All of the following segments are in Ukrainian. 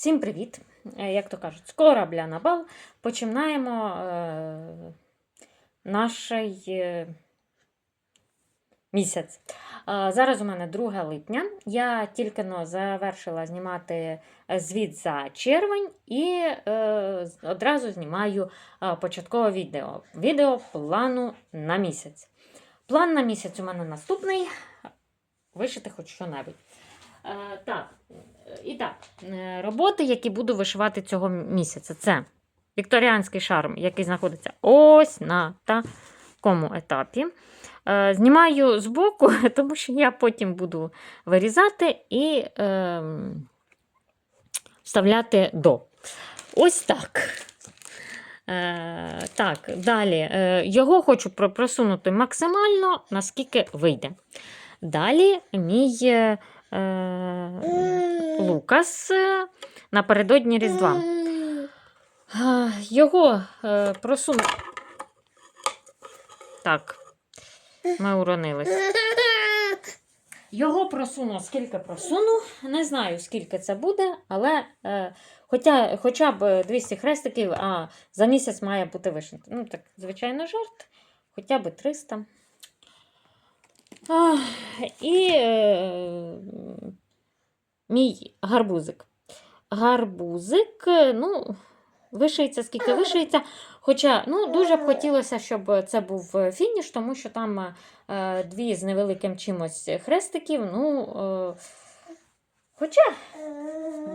всім привіт! Е, Як то кажуть, з корабля на бал починаємо е, наш е, місяць. Е, зараз у мене 2 липня. Я тільки завершила знімати е, звіт за червень і е, одразу знімаю е, початкове відео. Відео плану на місяць. План на місяць у мене наступний. Вишити хоч що-небудь. Е, так, і так, е, роботи, які буду вишивати цього місяця, це вікторіанський шарм, який знаходиться ось на такому етапі. Е, знімаю збоку, тому що я потім буду вирізати і е, вставляти до. Ось так. Е, так, далі. Його хочу просунути максимально, наскільки вийде. Далі мій Лукас е, напередодні Різдва. Е, Його е, просуну. Так, ми уронились. Його просуну, скільки просуну. Не знаю, скільки це буде, але е, хоча, хоча б 200 хрестиків, а за місяць має бути вишито. Ну, так, звичайно, жарт. Хоча б 300. А, і е, мій гарбузик. Гарбузик, е, ну, вишиється, скільки вишиється. Хоча ну, дуже б хотілося, щоб це був фініш, тому що там е, дві з невеликим чимось хрестиків. Ну, е, хоча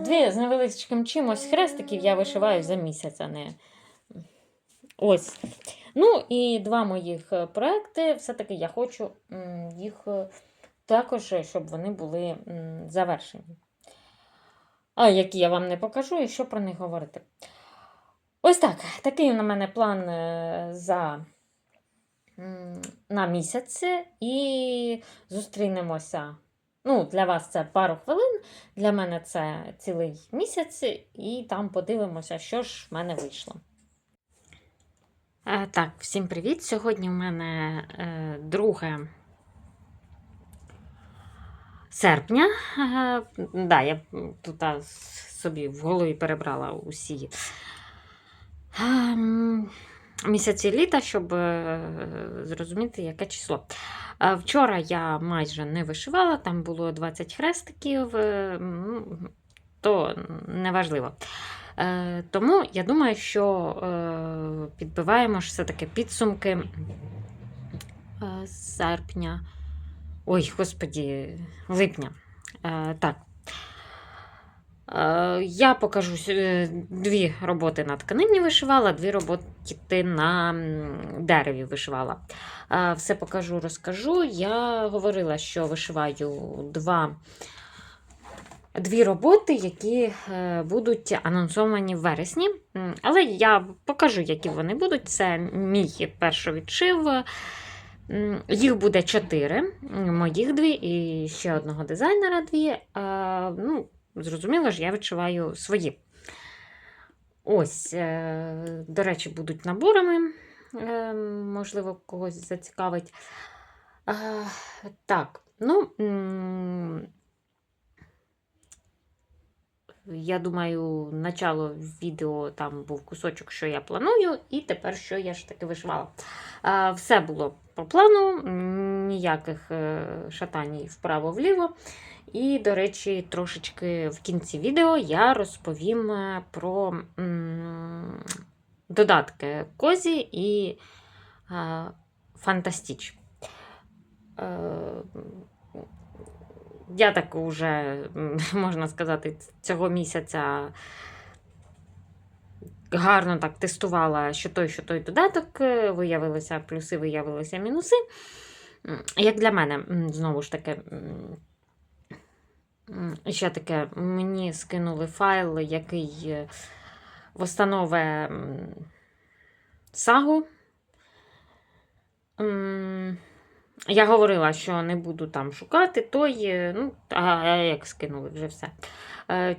дві з невеличким чимось хрестиків я вишиваю за місяць, а не ось. Ну і два моїх е, проекти. Все-таки я хочу їх е, також, е, щоб вони були завершені. А які я вам не покажу і що про них говорити. Ось так. Такий на мене план е, за на місяць. І зустрінемося. Ну, для вас це пару хвилин, для мене це цілий місяць, і там подивимося, що ж в мене вийшло. Е, Так, всім привіт! Сьогодні у мене е, 2 серпня. Да, я тут собі в голові перебрала усі ем, місяці літа, щоб е, зрозуміти, яке число. Е, Вчора я майже не вишивала, там було 20 хрестиків, е, то неважливо. Тому я думаю, що підбиваємо ж все-таки підсумки серпня. Ой, господі, липня. Е, Так. Е, Я покажу е, дві роботи на тканині вишивала, дві роботи на дереві вишивала. Все покажу, розкажу. Я говорила, що вишиваю два, дві роботи, які будуть анонсовані в вересні. Але я покажу, які вони будуть. Це мій першовідшив. М, Їх буде чотири, моїх дві і ще одного дизайнера дві. А, ну, зрозуміло ж, я відчуваю свої. Ось, е, до речі, будуть наборами, е, можливо, когось зацікавить. Так, ну. Я думаю, начало відео там був кусочок, що я планую, і тепер що я ж таки вишивала. Все було по плану, ніяких е, шатаній вправо-вліво. І, до речі, трошечки в кінці відео я розповім е, про додатки Козі і е, Фантастіч. Я так уже, можна сказати, цього місяця гарно так тестувала, що той, що той додаток. е, Виявилися плюси, виявилися мінуси. Як для мене, знову ж таки, ще таке, мені скинули файл, який е, встанове сагу. Я говорила, що не буду там шукати той, е, ну, а як скинули вже все.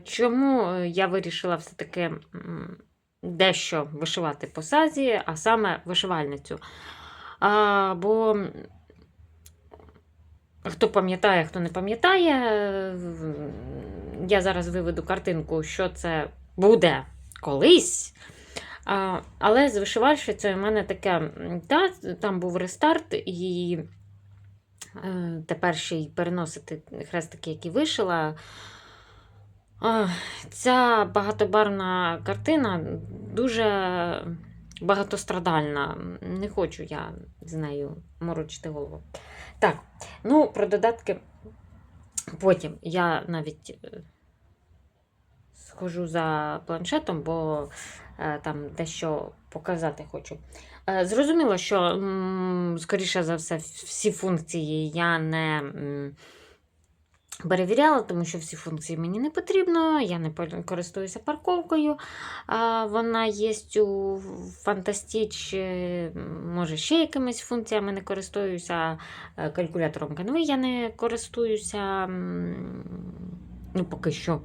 Чому я вирішила все-таки дещо вишивати по сазі, а саме вишивальницю? А, бо хто пам'ятає, хто не пам'ятає, Я зараз виведу картинку, що це буде колись. А, але з вишивальщицею в мене таке, та, там був рестарт, і е, тепер ще й переносити хрестики, які вишила. Ця багатобарвна картина дуже багатострадальна. Не хочу я з нею морочити голову. Так, ну, про додатки потім. Я навіть е, схожу за планшетом, бо е, там дещо показати хочу. Е, Зрозуміло, що, скоріше за все, всі функції я не перевіряла, тому що всі функції мені не потрібно. Я не користуюся парковкою. Вона є у Фантастіч, е, може, ще якимись функціями не користуюся. Е, Калькулятором канви я не користуюся. Ну, поки що,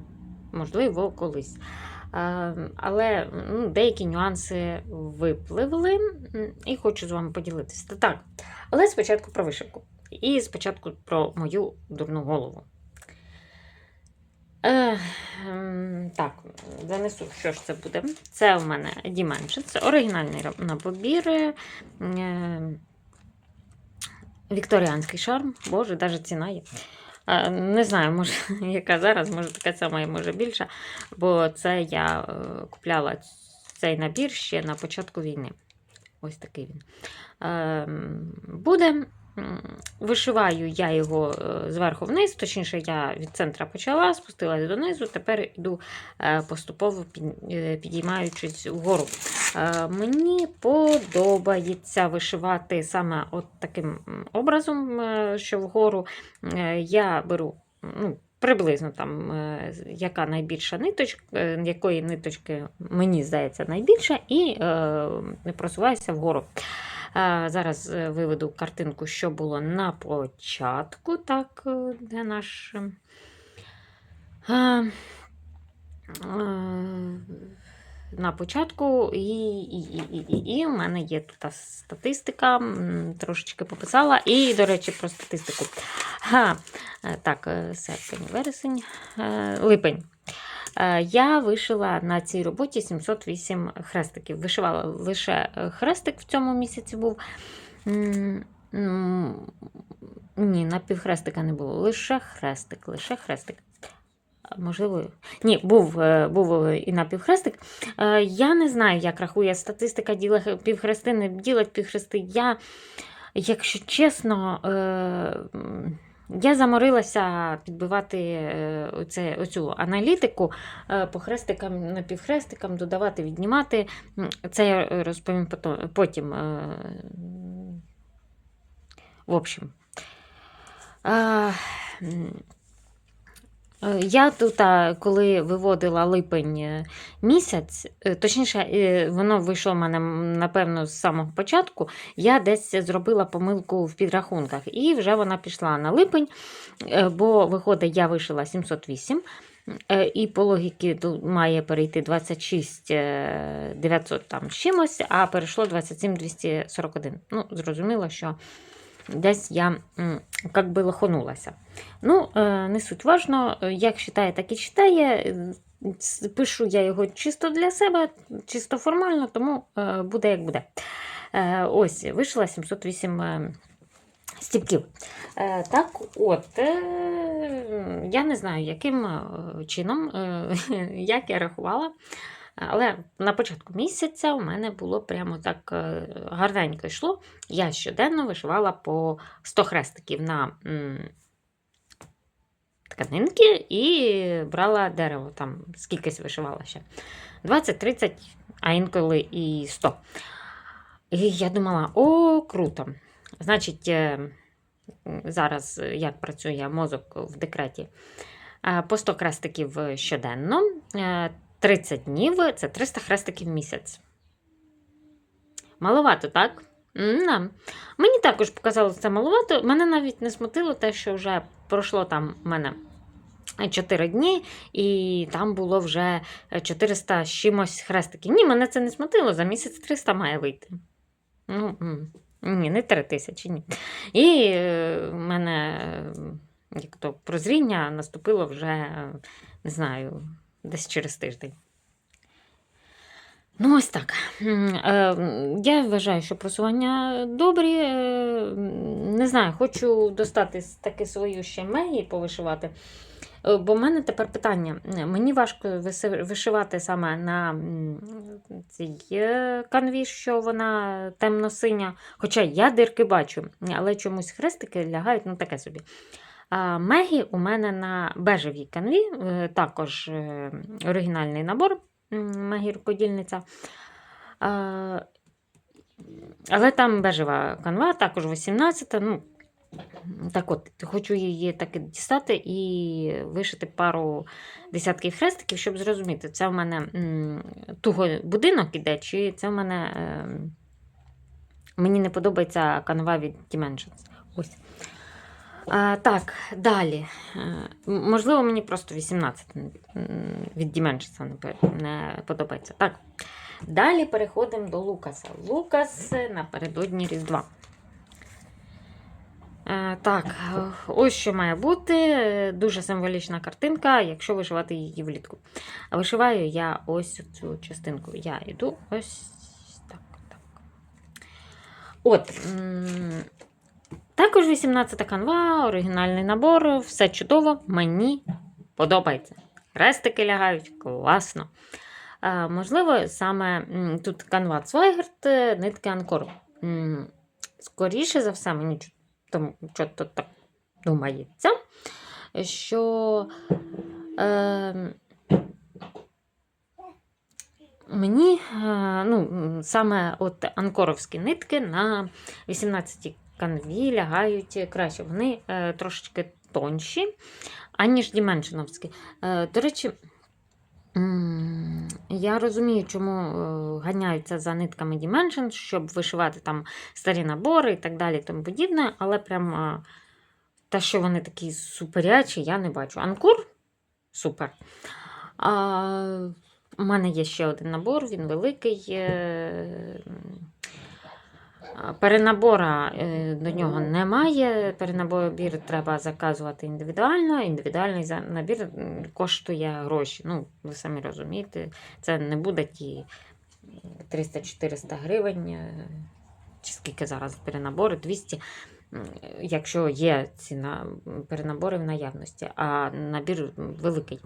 можливо, колись. Але ну, деякі нюанси випливли і хочу з вами поділитися. Так, але спочатку про вишивку. І спочатку про мою дурну голову. Ем, так, занесу, що ж це буде. Це у мене Dimension, це оригінальний набір. Е, Вікторіанський шарм. Боже, навіть ціна є. Е, Не знаю, може, яка зараз, може така сама і може більша. Бо це я е, купляла цей набір ще на початку війни. Ось такий він. Е, Буде. Вишиваю я його е, зверху вниз, точніше, я від центра почала, спустилась донизу, тепер йду е, поступово е, підіймаючись вгору. Мені подобається вишивати саме от таким образом, що вгору я беру ну, приблизно там, яка найбільша ниточка, якої ниточки мені здається найбільша, і е, просуваюся вгору. Зараз е, виведу картинку, що було на початку, так, е, де наш. на початку, і, і, і, і, і, у мене є тут статистика, трошечки пописала. І, до речі, про статистику. Ага, е, так, серпень, вересень, липень. Е, Я вишила на цій роботі 708 хрестиків. Вишивала лише е, хрестик в цьому місяці був. Ні, напівхрестика не було. Лише хрестик, лише хрестик. Можливо, ні, був, був і напівхрестик. Е, Я не знаю, як рахує статистика діла півхрести, не ділить півхрести. Я, якщо чесно, я заморилася підбивати е, оце, оцю аналітику е, по хрестикам, напівхрестикам, додавати, віднімати. Це я е, розповім потім. В общем. Е, Я тут, коли виводила липень е, місяць, е, точніше, воно вийшло в мене, напевно, з самого початку, я десь зробила помилку в підрахунках, і вже вона пішла на липень, бо виходить, я вишила 708. е, І по логіки має перейти 26 е, 900 там чимось, а перейшло 27 241. Ну, зрозуміло, що десь я як би лоханулася. Ну, е, не суть важно, як читає, так і читає. Пишу я його чисто для себе, чисто формально, тому е, буде як буде. Е, Ось, вийшла 708 е, стіпків. Так, от, я не знаю, яким чином, як я рахувала. Але на початку місяця у мене було прямо так е, гарненько йшло. Я щоденно вишивала по 100 хрестиків на тканинки і брала дерево, там скількись вишивала ще. 20-30, а інколи і 100. І я думала, о, круто. Значить, е, зараз е, як працює мозок в декреті. По 100 хрестиків щоденно. Е, 30 днів це 300 хрестиків в місяць. Маловато, так? М-да. Мені також показалось це маловато. Мене навіть не смутило те, що вже пройшло там в мене 4 дні, і там було вже 400 з чимось хрестиків. Ні, мене це не смутило. За місяць 300 має вийти. Ну, ні, не 3 тисячі, ні. І е, в мене. як то прозріння наступило вже, не знаю, десь через тиждень. Ну, ось так. Е, Я вважаю, що просування добрі. е, Не знаю, хочу достати таки свою ще мегі повишивати. Е, Бо в мене тепер питання. Мені важко вишивати саме на цій канві, що вона темно-синя. Хоча я дирки бачу, але чомусь хрестики лягають, ну таке собі. Мегі у мене на бежевій канві, е, також е, оригінальний набор Мегі рукодільниця. Але там бежева канва, також 18. Ну, так от, хочу її таки дістати і вишити пару десятків хрестиків, щоб зрозуміти, це в мене туго будинок іде, чи це в мене. Е, мені не подобається канва від Dimensions. Ось. А, так, далі. Е, можливо, мені просто 18 м, від Dimensions не, подобається. Так. Далі переходимо до Лукаса. Лукас напередодні Різдва. Е, Так, е, ось що має бути. Е, Дуже символічна картинка, якщо вишивати її влітку. Вишиваю я ось цю частинку. Я йду ось так. так. От. Також 18 канва, оригінальний набор, все чудово, мені подобається. Хрестики лягають, класно. А, можливо, саме тут канва Цвайгерт, е, нитки Анкор. Скоріше за все, мені тому що то так думається, що е, мені е, ну, саме от анкоровські нитки на 18 канві лягають краще. Вони е, трошечки тонші, аніж діменшиновські. Е, до речі, я розумію, чому е, ганяються за нитками Dimension, щоб вишивати там старі набори і так далі, тому подібне, але прям те, що вони такі суперячі, я не бачу. Анкур супер. А, у мене є ще один набор, він великий. Перенабора е, до нього немає. Перенабір треба заказувати індивідуально. Індивідуальний набір коштує гроші. Ну, ви самі розумієте, це не буде ті 300-400 гривень, е, чи скільки зараз перенабори, 200. Якщо є ці на- перенабори в наявності, а набір великий.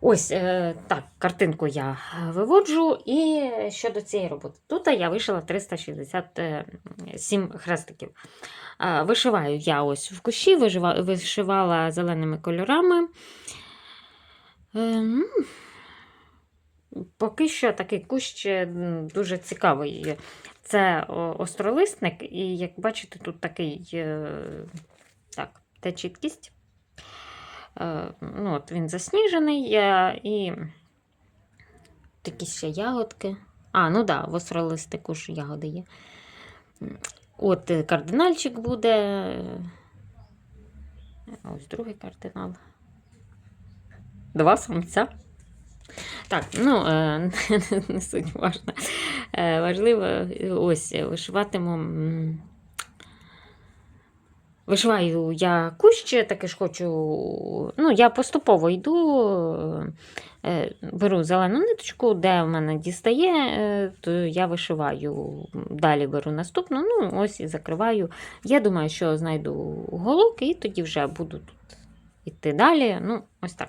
Ось е, так, картинку я виводжу. І щодо цієї роботи. Тут я вишила 367 хрестиків. Е, Вишиваю я ось в кущі, вишивала зеленими кольорами. Е, Поки що такий кущ дуже цікавий. Це остролисник, і як бачите, тут такий е, так, та чіткість. Е, Ну, от Він засніжений і такі ще ягодки. А, ну да, в остролистику ж ягоди є. От е, кардинальчик буде. Ось другий кардинал. Два самця. Так, ну, е, не суть важна. Важливо, ось вишиватиму. Вишиваю я кущ, таки ж хочу. Ну, я поступово йду, е, беру зелену ниточку, де в мене дістає, е, то я вишиваю. Далі беру наступну, ну, ось і закриваю. Я думаю, що знайду головки, і тоді вже буду тут йти далі. Ну, ось так.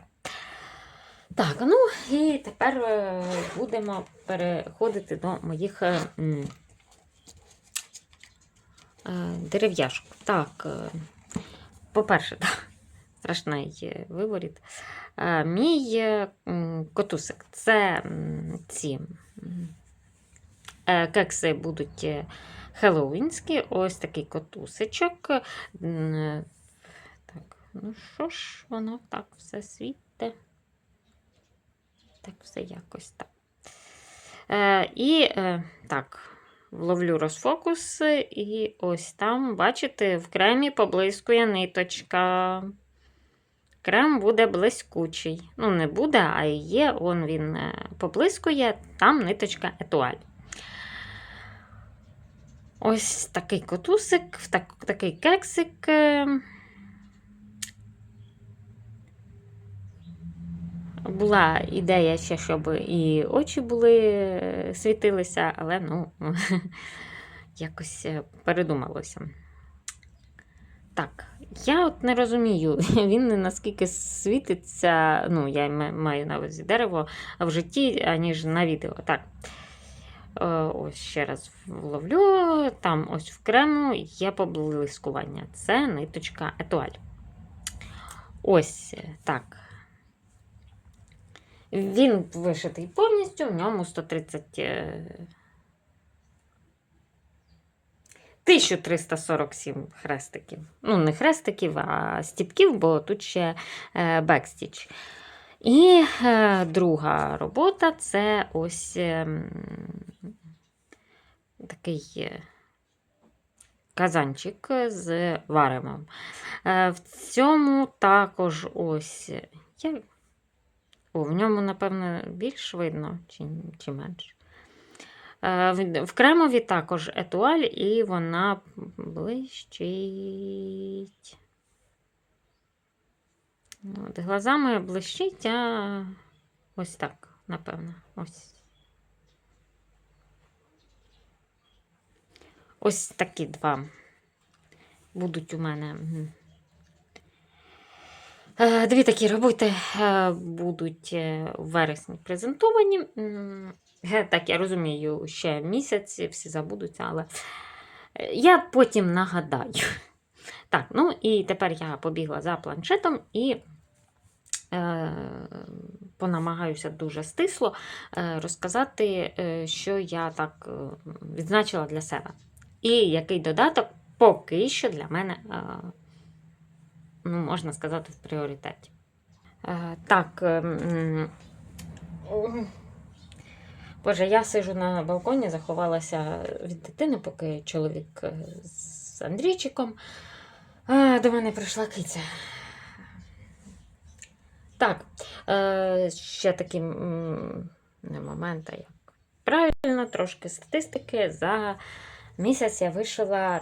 Так, ну і тепер е, будемо переходити до моїх е, м, дерев'яшок. Так, е, по-перше, так, страшний виворіт. Е, Мій котусик це ці кекси будуть хеллоуінські. Ось такий котусичок. Так, ну що ж, воно так все світе. Так, все якось так. Е, і е, так, ловлю розфокус, і ось там, бачите, в кремі поблискує ниточка. Крем буде блискучий. Ну, не буде, а є, он він е, поблискує, там ниточка етуаль. Ось такий котусик, так, такий кексик. Була ідея ще, щоб і очі були е, світилися, але ну, якось е, передумалося. Так, я от не розумію, він наскільки світиться, ну, я маю на увазі дерево в житті, аніж на відео. Так. Е, Ось ще раз вловлю. Там ось в крему є поблискування. Це ниточка етуаль. Ось так. Він вишитий повністю, в ньому 130. е, 1347 хрестиків. Ну, не хрестиків, а стіпків, бо тут ще е, бекстіч. І е, друга робота це ось е, такий е, казанчик з варемом. Е, в цьому також ось. е, Я... О, в ньому, напевно, більш видно чи, чи менше. В кремові також етуаль, і вона блищить. От, глазами блищить, а ось так, напевно. Ось. Ось такі два будуть у мене. Е, Дві такі роботи е, будуть е, в вересні презентовані. Так, я розумію, ще місяць, всі забудуться, але е, я потім нагадаю. Так, ну і тепер я побігла за планшетом і е, понамагаюся дуже стисло е, розказати, е, що я так е, відзначила для себе. І який додаток поки що для мене, е, ну, можна сказати, в пріоритеті. Е, так. е, Боже, я сижу на балконі, заховалася від дитини, поки чоловік е, з Андрійчиком. А, До мене прийшла киця. Так, е, ще такі м, не момент, а як правильно, трошки статистики. За місяць я вишила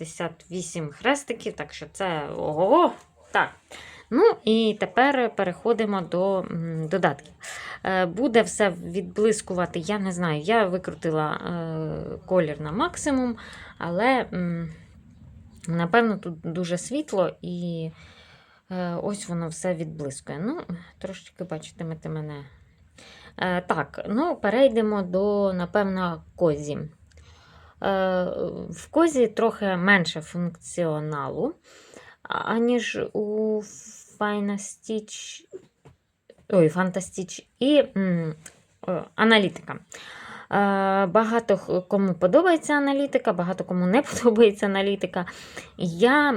3488 хрестиків, так що це ого. Так. Ну і тепер переходимо до додатків. Е, Буде все відблискувати, я не знаю. Я викрутила е, колір на максимум, але напевно тут дуже світло і е, ось воно все відблискує. Ну, трошечки бачитимете мене. Так, ну перейдемо до, напевно, козі. Е, В козі трохи менше функціоналу, аніж у Stitch, ой, Fantastic і м, аналітика. Е, Багато кому подобається аналітика, багато кому не подобається аналітика. Я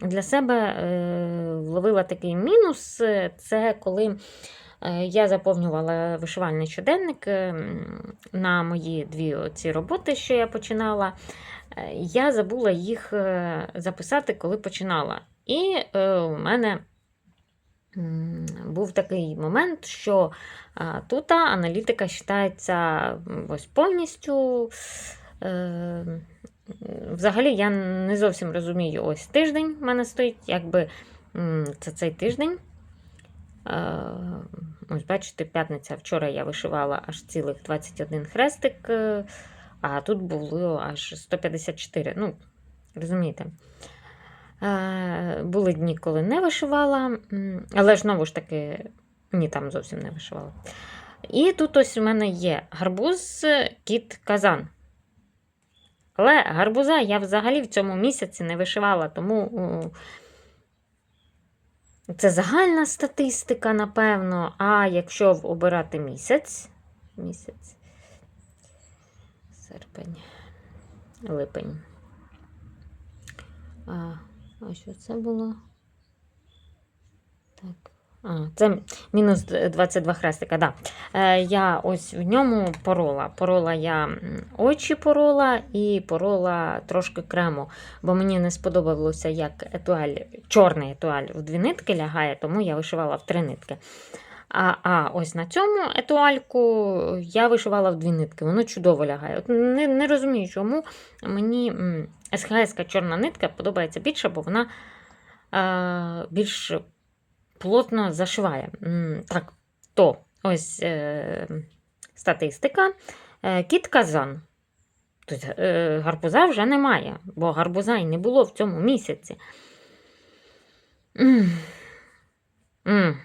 для себе е, вловила такий мінус: е, це коли е, я заповнювала вишивальний щоденник е, на мої дві ці роботи, що я починала. Е, Я забула їх е, записати, коли починала. І е, у мене був такий момент, що тут аналітика вважається ось повністю. Е, Взагалі, я не зовсім розумію, ось тиждень в мене стоїть, якби це цей тиждень. Е, Ось, бачите, п'ятниця. Вчора я вишивала аж цілих 21 хрестик, е, а тут було аж 154. Ну, розумієте. Е, Були дні, коли не вишивала, але ж знову ж таки, ні, там зовсім не вишивала. І тут ось у мене є гарбуз, кіт, казан. Але гарбуза я взагалі в цьому місяці не вишивала, тому це загальна статистика, напевно. А якщо обирати місяць, місяць, серпень, липень. А, а що це було? Так. Це мінус 22 хрестика, да. Е, я ось в ньому порола. Порола я очі порола і порола трошки крему, бо мені не сподобалося, як етуаль, чорний етуаль в дві нитки лягає, тому я вишивала в три нитки. А, а ось на цьому етуальку я вишивала в дві нитки, воно чудово лягає. От не, не розумію, чому мені м, СХС чорна нитка подобається більше, бо вона е, більш плотно зашиває. Так, то ось е, статистика. Е, Кіт казан. Тобто, е, гарбуза вже немає, бо гарбуза й не було в цьому місяці. М. М.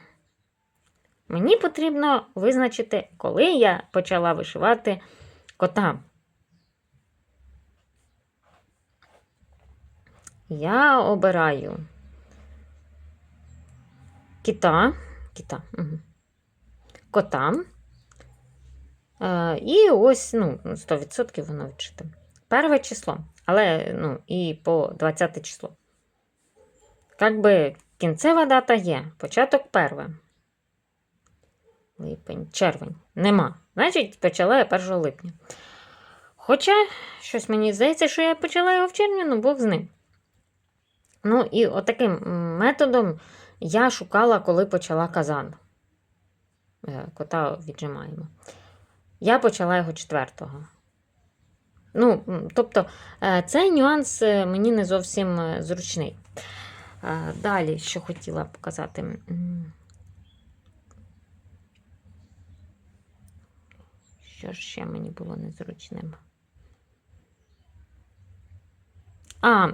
Мені потрібно визначити, коли я почала вишивати кота. Я обираю кита, кита, угу. кота. Е, і ось, ну, 100% воно відчите. Перше число, але ну, і по 20 число. Как би кінцева дата є, початок перше. Липень, червень. Нема. Значить, почала я 1 липня. Хоча, щось мені здається, що я почала його в червні, ну Бог з ним. Ну, і отаким методом я шукала, коли почала казан. Е, Кота віджимаємо. Я почала його 4-го. Ну, тобто, е, цей нюанс е, мені не зовсім зручний. Далі, що хотіла показати. Що ж ще мені було незручним? А,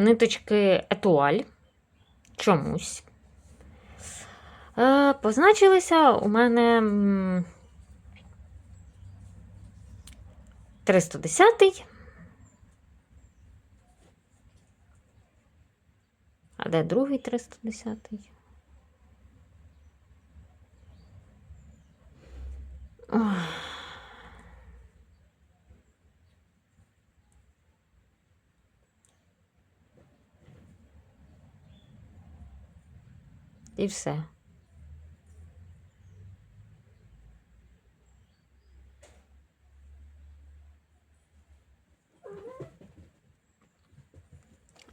ниточки етуаль. Чомусь. Е, позначилися у мене м, 310. А де другий 310? Ох. І все.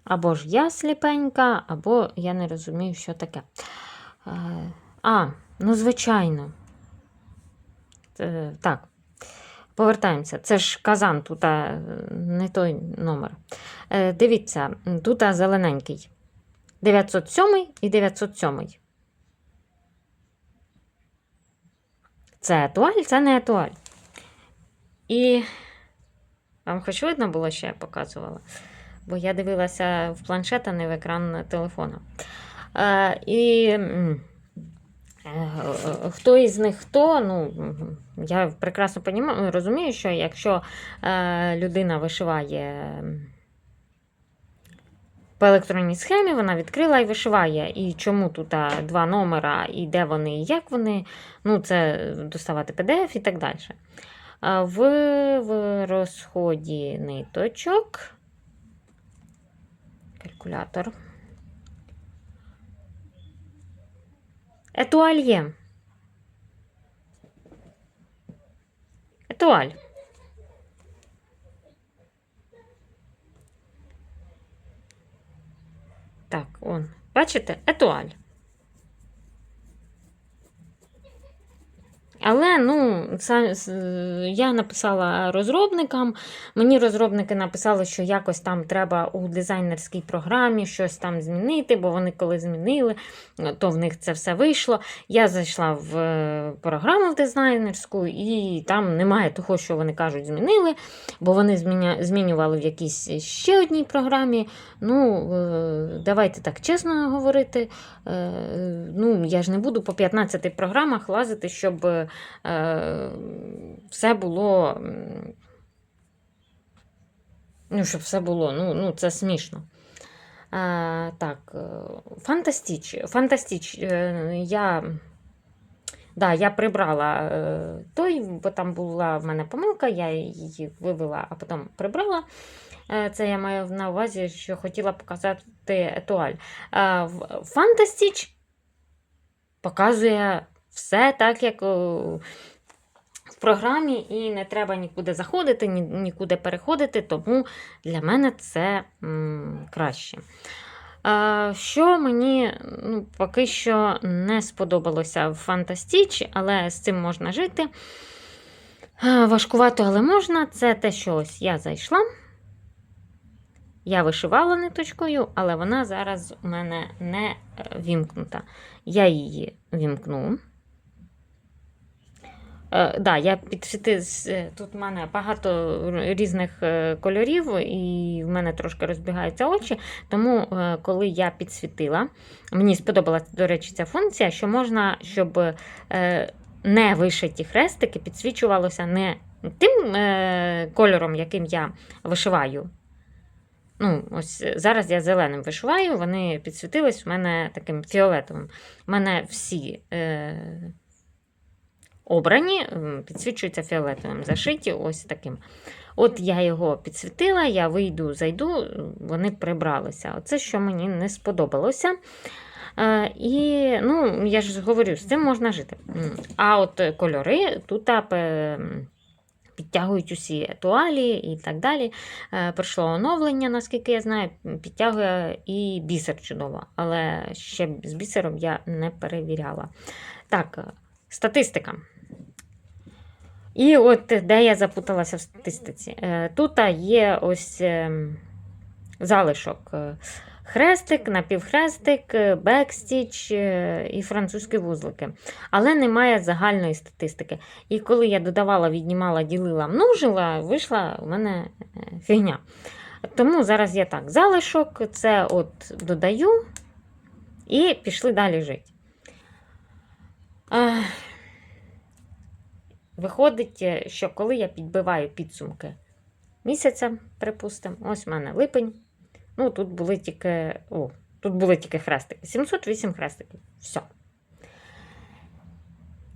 Або ж я сліпенька, або я не розумію, що таке. Е, А, ну, звичайно. Е, Так. Повертаємося. Це ж казан, тут а, не той номер. Е, Дивіться, тут зелененький. 907 і 907. Це етуаль, це не етуаль. І вам хоч видно було, що я показувала? Бо я дивилася в планшет, а не в екран телефона. Е, і е, хто із них хто, ну, я прекрасно розумію, що якщо е, людина вишиває по електронній схемі, вона відкрила і вишиває. І чому тут два номера, і де вони, і як вони, ну, це доставати PDF і так далі. В, в розході ниточок. Калькулятор. Етуаль є. Етуаль. Так, он. Бачите? Етуаль. Але ну, я написала розробникам. Мені розробники написали, що якось там треба у дизайнерській програмі щось там змінити, бо вони коли змінили, то в них це все вийшло. Я зайшла в е, програму в дизайнерську, і там немає того, що вони кажуть, змінили, бо вони змінювали в якійсь ще одній програмі. Ну, е, давайте так чесно говорити. Е, Ну, я ж не буду по 15 програмах лазити, щоб все було. Ну, щоб все було. Ну, ну це смішно. А, так, е, Фантастіч. Фантастіч. е, Я, да, я прибрала е, той, бо там була в мене помилка, я її вивела, а потім прибрала. Е, Це я маю на увазі, що хотіла показати етуаль. Фантастіч показує все так, як в програмі, і не треба нікуди заходити, ні, нікуди переходити, тому для мене це краще. Що мені ну, поки що не сподобалося в Фантастіч, але з цим можна жити. Важкувато, але можна. Це те, що ось я зайшла. Я вишивала ниточкою, але вона зараз у мене не е, вімкнута. Я її вімкну. Е, да, я підсвіти... Тут в мене багато різних е, кольорів, і в мене трошки розбігаються очі. Тому, е, коли я підсвітила, мені сподобалася, до речі, ця функція, що можна, щоб е, не вишиті хрестики підсвічувалося не тим е, кольором, яким я вишиваю. Ну, ось зараз я зеленим вишиваю, вони підсвітились у мене таким фіолетовим. У мене всі е, обрані, підсвічуються фіолетовим, зашиті ось таким. От я його підсвітила, я вийду, зайду, вони прибралися. Оце, що мені не сподобалося. Е, і, ну, я ж говорю, з цим можна жити. А от е, кольори тут м, підтягують усі етуалі і так далі. Е, Прийшло оновлення, наскільки я знаю, підтягує і бісер чудово, але ще з бісером я не перевіряла. Так, е, статистика. І от де я запуталася в статистиці. Е, Тут є ось ем, залишок. е, Хрестик, напівхрестик, е, бекстіч і французькі вузлики. Але немає загальної статистики. І коли я додавала, віднімала, ділила, множила, вийшла у мене фігня. Тому зараз я так: залишок, це от додаю і пішли далі жити. Виходить, е, що коли я підбиваю підсумки місяця, припустимо, ось в мене липень. Ну, тут були тільки. О, тут були тільки хрестики. 708 хрестиків. Все.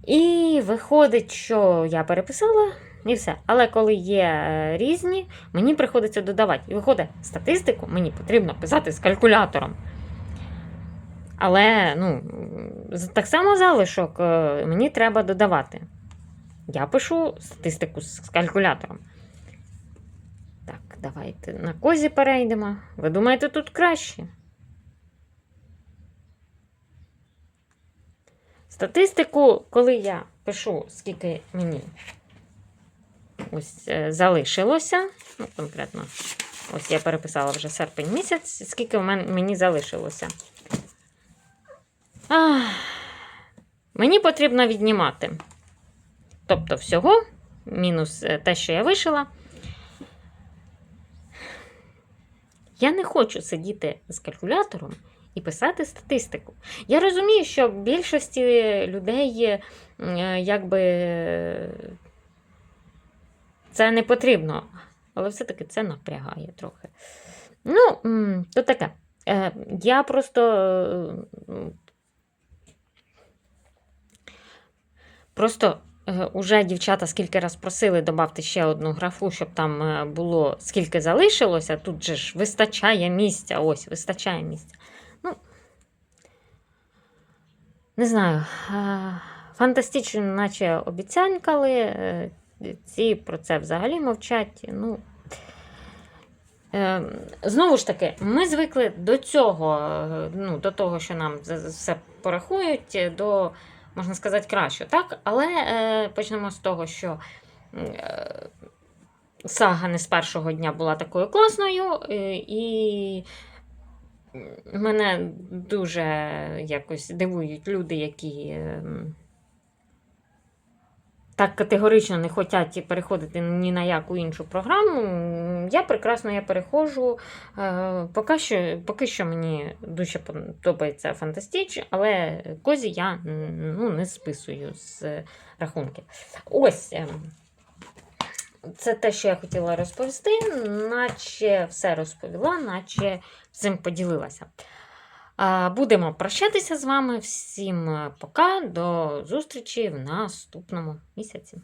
І виходить, що я переписала і все. Але коли є е, різні, мені приходиться додавати. І виходить, статистику мені потрібно писати з калькулятором. Але ну, так само залишок е, мені треба додавати. Я пишу статистику з калькулятором. Так, давайте на козі перейдемо. Ви думаєте, тут краще? Статистику, коли я пишу, скільки мені ось е, залишилося, ну, конкретно, ось я переписала вже серпень місяць, скільки в мен- мені залишилося. Ах, мені потрібно віднімати. Тобто всього, мінус е, те, що я вишила. Я не хочу сидіти з калькулятором і писати статистику. Я розумію, що більшості людей е, якби це не потрібно, але все-таки це напрягає трохи. Ну, то таке. Е, Я просто. Просто уже дівчата скільки раз просили додати ще одну графу, щоб там е, було скільки залишилося. Тут же ж вистачає місця. Ось, вистачає місця. Ну, не знаю. Фантастично, наче обіцянкали. е, Ці про це взагалі мовчать. Ну, Е, Знову ж таки, ми звикли до цього, е, ну, до того, що нам все порахують, е, до, можна сказати, краще, так? Але е, почнемо з того, що е, сага не з першого дня була такою класною, е, і мене дуже якось дивують люди, які. е, так категорично не хочуть переходити ні на яку іншу програму. Я прекрасно я переходжу. Е, Поки що, поки що мені дуже подобається Фантастіч, але козі я ну, не списую з рахунків. Ось. ем, Це те, що я хотіла розповісти, наче все розповіла, наче цим поділилася. Будемо прощатися з вами. Всім е, пока, до зустрічі в наступному місяці.